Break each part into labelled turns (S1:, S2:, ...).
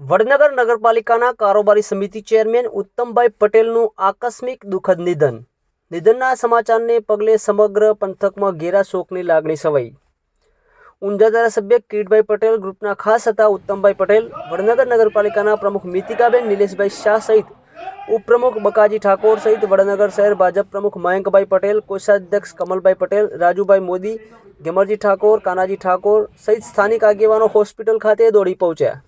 S1: વડનગર નગરપાલિકાના કારોબારી સમિતિ ચેરમેન ઉત્તમભાઈ પટેલનું આકસ્મિક દુઃખદ નિધન. નિધનના સમાચારને પગલે સમગ્ર પંથકમાં ઘેરા શોકની લાગણી સવાઈ ઊંઝા ધારાસભ્ય કિરીટભાઈ પટેલ ગ્રુપના ખાસ હતા ઉત્તમભાઈ પટેલ, વડનગર નગરપાલિકાના પ્રમુખ મિતિકાબેન, નિલેશભાઈ શાહ સહિત ઉપપ્રમુખ બકાજી ઠાકોર સહિત વડનગર શહેર ભાજપ પ્રમુખ મયંકભાઈ પટેલ, કોષાધ્યક્ષ કમલભાઈ પટેલ, રાજુભાઈ મોદી ગેમરજી ઠાકોર, કાનાજી ઠાકોર સહિત સ્થાનિક આગેવાનો હોસ્પિટલ ખાતે દોડી પહોંચ્યા.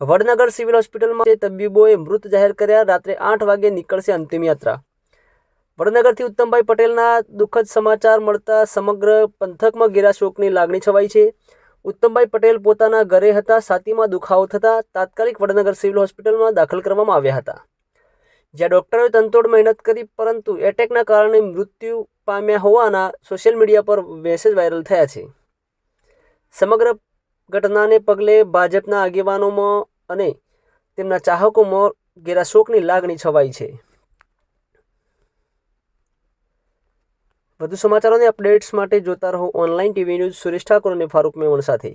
S1: વડનગર સિવિલ હોસ્પિટલમાં તબીબોએ મૃત જાહેર કર્યા, રાત્રે આઠ વાગે નીકળશે અંતિમ યાત્રા. વડનગરથી ઉત્તમભાઈ પટેલના દુઃખદ સમાચાર મળતા સમગ્ર પંથકમાં ઘેરા શોકની લાગણી છવાઈ છે. ઉત્તમભાઈ પટેલ પોતાના ઘરે હતા છાતીમાં દુખાવો થતાં તાત્કાલિક વડનગર સિવિલ હોસ્પિટલમાં દાખલ કરવામાં આવ્યા હતા. જ્યાં ડોક્ટરોએ તંતોડ મહેનત કરી, પરંતુ એટેકના કારણે મૃત્યુ પામ્યા હોવાના સોશિયલ મીડિયા પર મેસેજ વાયરલ થયા છે. સમગ્ર ઘટનાને પગલે ભાજપના આગેવાનોમાં અને તેમના ચાહકોમાં ઘેરા શોકની લાગણી છવાઈ છે. વધુ સમાચારોને અપડેટ્સ માટે જોતા રહો online TV news Suresh Thakor અને ફારૂક મેમણ સાથે.